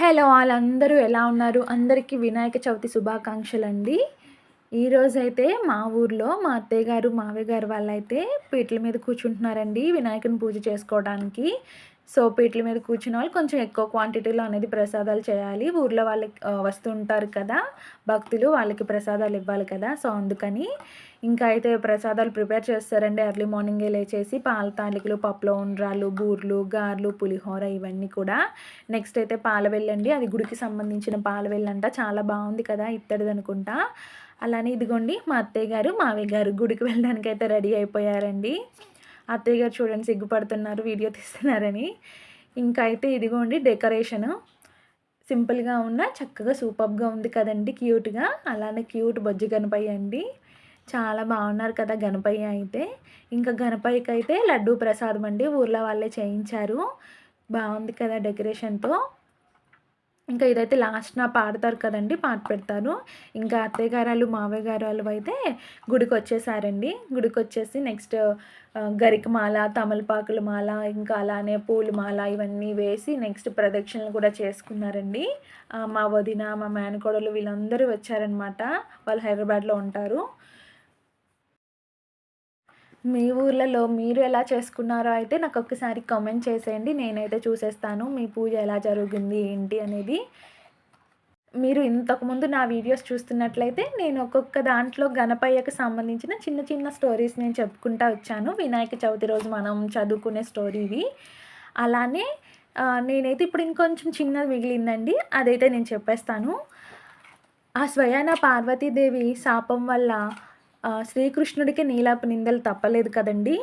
Hello వాళ్ళందరూ ఎలా ఉన్నారు? అందరికీ వినాయక చవితి శుభాకాంక్షలు అండి ఈరోజైతే మా ఊర్లో మా అత్తయ్య గారు మావయ్య గారు వాళ్ళైతే పీటల మీద కూర్చుంటున్నారండి వినాయకుని పూజ చేసుకోవడానికి. సో పీట్ల మీద కూర్చున్న వాళ్ళు కొంచెం ఎక్కువ క్వాంటిటీలో అనేది ప్రసాదాలు చేయాలి. ఊర్లో వాళ్ళకి వస్తుంటారు కదా భక్తులు వాళ్ళకి ప్రసాదాలు ఇవ్వాలి కదా సో అందుకని ఇంకా అయితే ప్రసాదాలు ప్రిపేర్ చేస్తారండి. ఎర్లీ మార్నింగే లేచేసి పాల తాలికలు పప్పులో ఉండ్రాలు బూర్లు గార్లు పులిహోర ఇవన్నీ కూడా. నెక్స్ట్ అయితే పాలవెల్లండి అది గుడికి సంబంధించిన పాలవెల్లంట చాలా బాగుంది కదా ఇత్తడిది అనుకుంటా. అలానే ఇదిగోండి మా అత్తయ్య గారు మావయ్య గారు గుడికి వెళ్ళడానికి అయితే రెడీ అయిపోయారండి. అత్తయ్య గారు చూడండి సిగ్గుపడుతున్నారు వీడియో తీస్తున్నారని. ఇంకా అయితే ఇదిగోండి డెకరేషను. సింపుల్గా ఉన్న చక్కగా సూపర్గా ఉంది కదండి క్యూట్గా. అలానే క్యూట్ బొజ్జు గణపయ్య అండి. చాలా బాగున్నారు కదా గణపయ్య అయితే. ఇంకా గణపయ్యకి అయితే లడ్డూ ప్రసాదం అండి ఊర్లో వాళ్ళే చేయించారు. బాగుంది కదా డెకరేషన్తో. ఇంకా ఇదైతే లాస్ట్ నా పాడతారు కదండి పాట పెడతారు. ఇంకా అత్తయ్య గారాలు మావయ్య గారాలు అయితే గుడికి వచ్చేసారండి గుడికి వచ్చేసి నెక్స్ట్ గరికమాల తమలపాకుల మాల ఇంకా అలానే పూల మాల ఇవన్నీ వేసి నెక్స్ట్ ప్రదక్షిణలు కూడా చేసుకున్నారండి. మా వదిన మా మేనకోడలు వీళ్ళందరూ వచ్చారనమాట వాళ్ళు హైదరాబాద్లో ఉంటారు. మీ ఊర్లలో మీరు ఎలా చేసుకున్నారో అయితే నాకు ఒక్కసారి కామెంట్ చేసేయండి. నేనైతే చూసేస్తాను. మీ పూజ ఎలా జరుగుతుంది ఏంటి అనేది. మీరు ఇంతకుముందు నా వీడియోస్ చూస్తున్నట్లయితే నేను ఒక్కొక్క దాంట్లో గణపయ్యకు సంబంధించిన చిన్న చిన్న స్టోరీస్ నేను చెప్పుకుంటా వచ్చాను. వినాయక చవితి రోజు మనం చదువుకునే స్టోరీవి అలానే నేనైతే ఇప్పుడు ఇంకొంచెం చిన్నది మిగిలిందండి. అదైతే నేను చెప్పేస్తాను. ఆ స్వయాన పార్వతీదేవి శాపం వల్ల శ్రీకృష్ణుడికి నీలాపు నిందలు తప్పలేదు కదండి.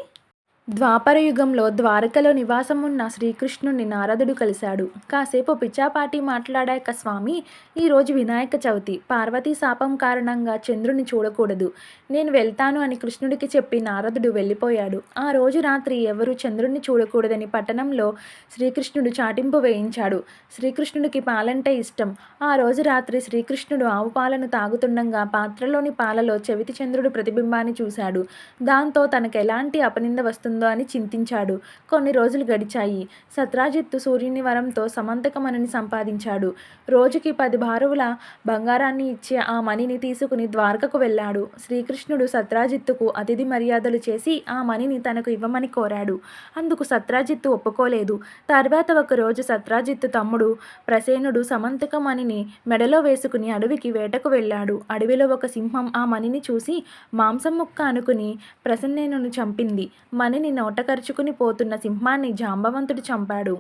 ద్వాపర యుగంలో ద్వారకలో నివాసం ఉన్న శ్రీకృష్ణుని నారదుడు కలిశాడు. కాసేపు పిచ్చాపాటి మాట్లాడాక స్వామి ఈరోజు వినాయక చవితి. పార్వతీ శాపం కారణంగా చంద్రుని చూడకూడదు. నేను వెళ్తాను అని కృష్ణుడికి చెప్పి నారదుడు వెళ్ళిపోయాడు. ఆ రోజు రాత్రి ఎవరు చంద్రుణ్ణి చూడకూడదని పట్టణంలో శ్రీకృష్ణుడు చాటింపు వేయించాడు. శ్రీకృష్ణుడికి పాలంటే ఇష్టం. ఆ రోజు రాత్రి శ్రీకృష్ణుడు ఆవు పాలను తాగుతుండగా పాత్రలోని పాలలో చెవితి చంద్రుడు ప్రతిబింబాన్ని చూశాడు. దాంతో తనకు ఎలాంటి అపనింద వస్తుంది ఉంటుందో అని చింతించాడు. కొన్ని రోజులు గడిచాయి. సత్రాజిత్తు సూర్యుని వరంతో సమంతకమణిని సంపాదించాడు. రోజుకి పది బారువుల బంగారాన్ని ఇచ్చే ఆ మణిని తీసుకుని ద్వారకకు వెళ్ళాడు. శ్రీకృష్ణుడు సత్రాజిత్తుకు అతిథి మర్యాదలు చేసి ఆ మణిని తనకు ఇవ్వమని కోరాడు. అందుకు సత్రాజిత్తు ఒప్పుకోలేదు. తర్వాత ఒకరోజు సత్రాజిత్తు తమ్ముడు ప్రసేనుడు సమంతకమణిని మెడలో వేసుకుని అడవికి వేటకు వెళ్ళాడు. అడవిలో ఒక సింహం ఆ మణిని చూసి మాంసం ముక్క అనుకుని ప్రసన్నేనును చంపింది. మణిని నిన్న నోటకరుచుకుని పోతున్న సింహాన్ని జాంబవంతుడు చంపాడు.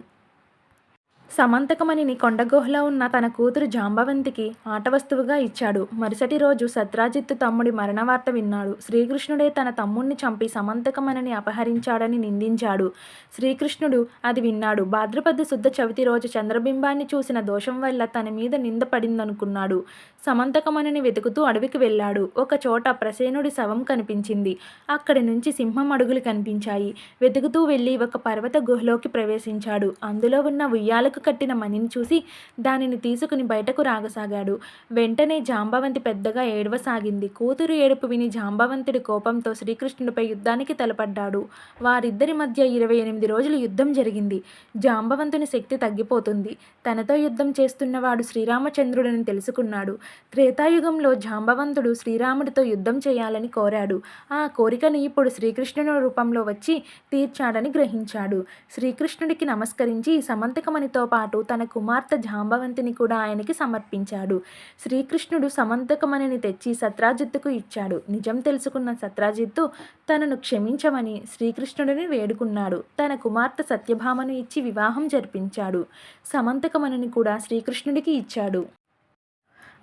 సమంతకమణిని కొండగుహలో ఉన్న తన కూతురు జాంబవంతికి ఆట వస్తువుగా ఇచ్చాడు. మరుసటి రోజు సత్రాజిత్తు తమ్ముడి మరణవార్త విన్నాడు. శ్రీకృష్ణుడే తన తమ్ముణ్ణి చంపి సమంతకమణిని అపహరించాడని నిందించాడు. శ్రీకృష్ణుడు అది విన్నాడు. భాద్రపద శుద్ధ చవితి రోజు చంద్రబింబాన్ని చూసిన దోషం వల్ల తన మీద నింద పడిందనుకున్నాడు. సమంతకమణిని వెతుకుతూ అడవికి వెళ్ళాడు. ఒక చోట ప్రసేనుడి శవం కనిపించింది. అక్కడి నుంచి సింహం అడుగులు కనిపించాయి. వెతుకుతూ వెళ్ళి ఒక పర్వత గుహలోకి ప్రవేశించాడు. అందులో ఉన్న ఉయ్యాలకు కట్టిన మణిని చూసి దానిని తీసుకుని బయటకు రాగసాగాడు. వెంటనే జాంబవంతి పెద్దగా ఏడవసాగింది. కూతురు ఏడుపు విని జాంబవంతుడి కోపంతో శ్రీకృష్ణుడిపై యుద్ధానికి తలపడ్డాడు. వారిద్దరి మధ్య ఇరవై ఎనిమిది రోజులు యుద్ధం జరిగింది. జాంబవంతుని శక్తి తగ్గిపోతుంది. తనతో యుద్ధం చేస్తున్నవాడు శ్రీరామచంద్రుడని తెలుసుకున్నాడు. త్రేతాయుగంలో జాంబవంతుడు శ్రీరాముడితో యుద్ధం చేయాలని కోరాడు. ఆ కోరికను ఇప్పుడు శ్రీకృష్ణుని రూపంలో వచ్చి తీర్చాడని గ్రహించాడు. శ్రీకృష్ణుడికి నమస్కరించి సమంతకమణితో పాటు తన కుమార్తె జాంబవంతిని కూడా ఆయనకి సమర్పించాడు. శ్రీకృష్ణుడు సమంతకమణిని తెచ్చి సత్రాజిత్తుకు ఇచ్చాడు. నిజం తెలుసుకున్న సత్రాజిత్తు తనను క్షమించమని శ్రీకృష్ణుడిని వేడుకున్నాడు. తన కుమార్తె సత్యభామను ఇచ్చి వివాహం జరిపించాడు. సమంతకమణిని కూడా శ్రీకృష్ణుడికి ఇచ్చాడు.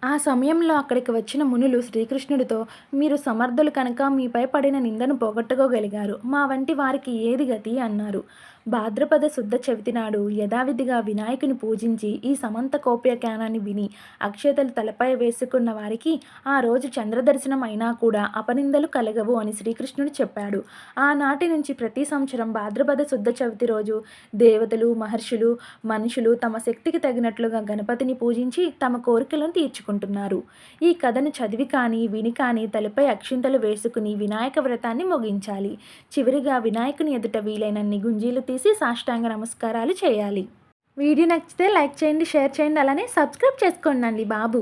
ఆ సమయంలో అక్కడికి వచ్చిన మునులు శ్రీకృష్ణుడితో మీరు సమర్థులు కనుక మీపై పడిన నిందను పోగొట్టుకోగలిగారు. మా వంటి వారికి ఏది గతి అన్నారు. భాద్రపద శుద్ధ చవితి నాడు యథావిధిగా వినాయకుని పూజించి ఈ సమంత కోప్యఖ్యానాన్ని విని అక్షతలు తలపై వేసుకున్న వారికి ఆ రోజు చంద్రదర్శనం అయినా కూడా అపనిందలు కలగవు అని శ్రీకృష్ణుడు చెప్పాడు. ఆనాటి నుంచి ప్రతి సంవత్సరం భాద్రపద శుద్ధ చవితి రోజు దేవతలు మహర్షులు మనుషులు తమ శక్తికి తగినట్లుగా గణపతిని పూజించి తమ కోరికలను చేసుకుంటున్నారు ఈ కథను చదివి కానీ విని కానీ తలపై అక్షింతలు వేసుకుని వినాయక వ్రతాన్ని ముగించాలి. చివరిగా వినాయకుని ఎదుట వీలైనన్ని గుంజీలు తీసి సాష్టాంగ నమస్కారాలు చేయాలి. వీడియో నచ్చితే లైక్ చేయండి షేర్ చేయండి అలానే సబ్స్క్రైబ్ చేసుకోండి అండి బాబు.